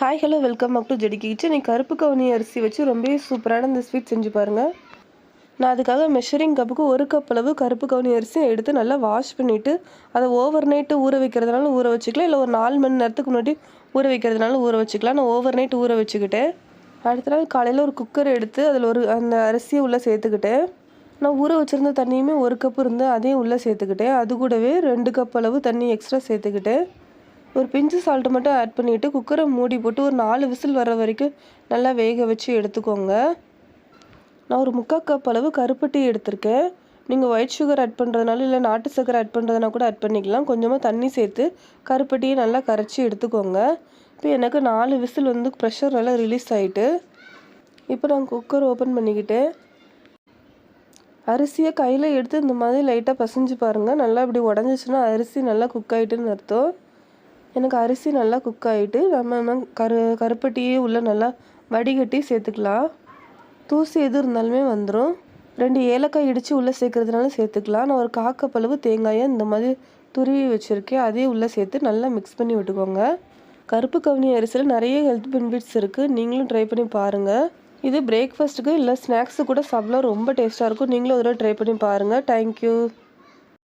Hi hello welcome up to JD kitchen நீ கருப்பு கவுனி அரிசி வச்சு ரொம்பவே சூப்பரான இந்த ஸ்வீட் செஞ்சு பாருங்கள் நான் அதுக்காக மெஷரிங் கப்புக்கு ஒரு கப் அளவு கருப்பு கவுனி அரிசி எடுத்து நல்லா வாஷ் பண்ணிவிட்டு அதை ஓவர் நைட்டு ஊற வைக்கிறதுனால ஊற வச்சுக்கலாம். இல்லை ஒரு நாலு மணி நேரத்துக்கு முன்னாடி ஊற வைக்கிறதுனால ஊற வச்சுக்கலாம். நான் ஓவர் நைட் ஊற வச்சுக்கிட்டேன். அடுத்த நாள் காலையில் ஒரு குக்கர் எடுத்து அதில் ஒரு அந்த அரிசியை உள்ளே சேர்த்துக்கிட்டேன். நான் ஊற வச்சுருந்த தண்ணியுமே ஒரு கப் இருந்து அதையும் உள்ளே சேர்த்துக்கிட்டேன். அது கூடவே ரெண்டு கப் அளவு தண்ணி எக்ஸ்ட்ரா சேர்த்துக்கிட்டேன். ஒரு பிஞ்சு சால்ட்டு மட்டும் ஆட் பண்ணிவிட்டு குக்கரை மூடி போட்டு ஒரு நாலு விசில் வர வரைக்கும் நல்லா வேக வச்சு எடுத்துக்கோங்க. நான் ஒரு முக்கால் கப் அளவு கருப்பட்டி எடுத்திருக்கேன். நீங்கள் ஒயிட் சுகர் ஆட் பண்ணுறதுனால இல்லை நாட்டு சக்கரை ஆட் பண்ணுறதுனா கூட ஆட் பண்ணிக்கலாம். கொஞ்சமாக தண்ணி சேர்த்து கருப்பட்டியை நல்லா கரைச்சி எடுத்துக்கோங்க. இப்போ எனக்கு நாலு விசில் வந்து ப்ரெஷர் நல்லா ரிலீஸ் ஆகிட்டு இப்போ நான் குக்கர் ஓப்பன் பண்ணிக்கிட்டேன். அரிசியை கையில் எடுத்து இந்த மாதிரி லைட்டாக பசைஞ்சு பாருங்கள் நல்லா இப்படி உடஞ்சிச்சின்னா அரிசி நல்லா குக் ஆகிட்டுன்னு அர்த்தம். எனக்கு அரிசி நல்லா குக் ஆகிட்டு நம்ம கரு கருப்பட்டியே உள்ளே நல்லா வடிகட்டி சேர்த்துக்கலாம். தூசி எது இருந்தாலுமே வந்துடும் ரெண்டு ஏலக்காய் இடித்து உள்ளே சேர்க்குறதுனால சேர்த்துக்கலாம். நான் ஒரு காக்கப்பளவு தேங்காயை இந்த மாதிரி துருவி வச்சுருக்கேன். அதையும் உள்ளே சேர்த்து நல்லா மிக்ஸ் பண்ணி விட்டுக்கோங்க. கருப்பு கவுனி அரிசியில் நிறைய ஹெல்த் பெனிஃபிட்ஸ் இருக்குது நீங்களும் ட்ரை பண்ணி பாருங்கள் இது பிரேக்ஃபாஸ்ட்டுக்கு இல்லை ஸ்நாக்ஸு கூட சாப்பிட ரொம்ப டேஸ்ட்டாக இருக்கும். நீங்களும் ஒரு ட்ரை பண்ணி பாருங்கள் தேங்க்யூ